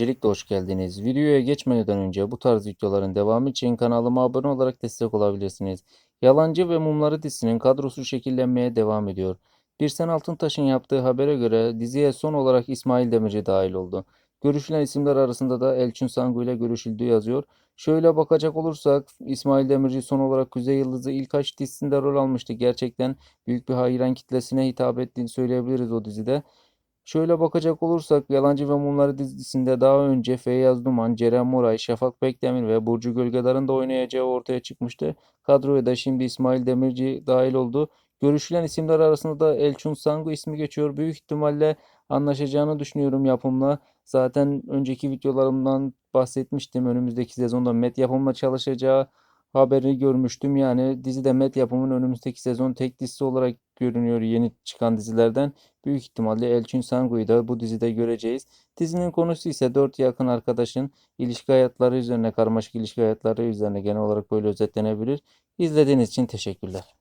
Öncelikle hoş geldiniz. Videoya geçmeden önce bu tarz videoların devamı için kanalıma abone olarak destek olabilirsiniz. Yalancı ve Mumları dizisinin kadrosu şekillenmeye devam ediyor. Birsen Altıntaş'ın yaptığı habere göre diziye son olarak İsmail Demirci dahil oldu. Görüşülen isimler arasında da Elçin Sangu ile görüşüldüğü yazıyor. Şöyle bakacak olursak İsmail Demirci son olarak Kuzey Yıldızı ilk aşk dizisinde rol almıştı. Gerçekten büyük bir hayran kitlesine hitap ettiğini söyleyebiliriz o dizide. Şöyle bakacak olursak Yalancı ve Mumları dizisinde daha önce Feyyaz Duman, Ceren Moray, Şafak Bekdemir ve Burcu Gölgedar'ın da oynayacağı ortaya çıkmıştı. Kadroya da şimdi İsmail Demirci dahil oldu. Görüşülen isimler arasında da Elçun Sangu ismi geçiyor. Büyük ihtimalle anlaşacağını düşünüyorum yapımla. Zaten önceki videolarımdan bahsetmiştim. Önümüzdeki sezonda Met yapımla çalışacağı haberi görmüştüm. Yani dizide Met yapımın önümüzdeki sezon tek dizisi olarak görünüyor yeni çıkan dizilerden. Büyük ihtimalle Elçin Sangu'yu da bu dizide göreceğiz. Dizinin konusu ise dört yakın arkadaşın ilişki hayatları üzerine, karmaşık ilişki hayatları üzerine genel olarak böyle özetlenebilir. İzlediğiniz için teşekkürler.